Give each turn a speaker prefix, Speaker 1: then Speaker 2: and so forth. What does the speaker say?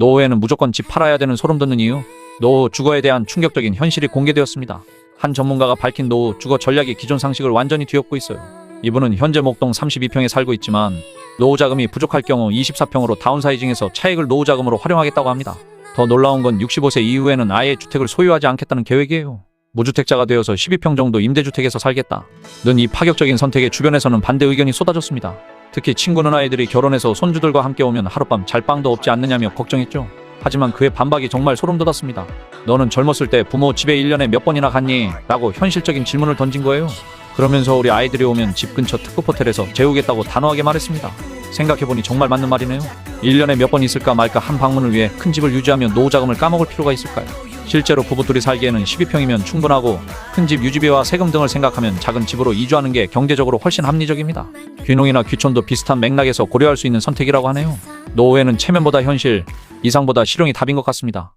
Speaker 1: 노후에는 무조건 집 팔아야 되는 소름 돋는 이유. 노후 주거에 대한 충격적인 현실이 공개되었습니다. 한 전문가가 밝힌 노후 주거 전략이 기존 상식을 완전히 뒤엎고 있어요. 이분은 현재 목동 32평에 살고 있지만 노후 자금이 부족할 경우 24평으로 다운사이징해서 차익을 노후 자금으로 활용하겠다고 합니다. 더 놀라운 건 65세 이후에는 아예 주택을 소유하지 않겠다는 계획이에요. 무주택자가 되어서 12평 정도 임대주택에서 살겠다. 는이 파격적인 선택에 주변에서는 반대 의견이 쏟아졌습니다. 특히 친구는 아이들이 결혼해서 손주들과 함께 오면 하룻밤 잘 방도 없지 않느냐며 걱정했죠. 하지만 그의 반박이 정말 소름 돋았습니다. 너는 젊었을 때 부모 집에 1년에 몇 번이나 갔니? 라고 현실적인 질문을 던진 거예요. 그러면서 우리 아이들이 오면 집 근처 특급 호텔에서 재우겠다고 단호하게 말했습니다. 생각해보니 정말 맞는 말이네요. 1년에 몇 번 있을까 말까 한 방문을 위해 큰 집을 유지하며 노후 자금을 까먹을 필요가 있을까요? 실제로 부부둘이 살기에는 12평이면 충분하고 큰 집 유지비와 세금 등을 생각하면 작은 집으로 이주하는 게 경제적으로 훨씬 합리적입니다. 귀농이나 귀촌도 비슷한 맥락에서 고려할 수 있는 선택이라고 하네요. 노후에는 체면보다 현실, 이상보다 실용이 답인 것 같습니다.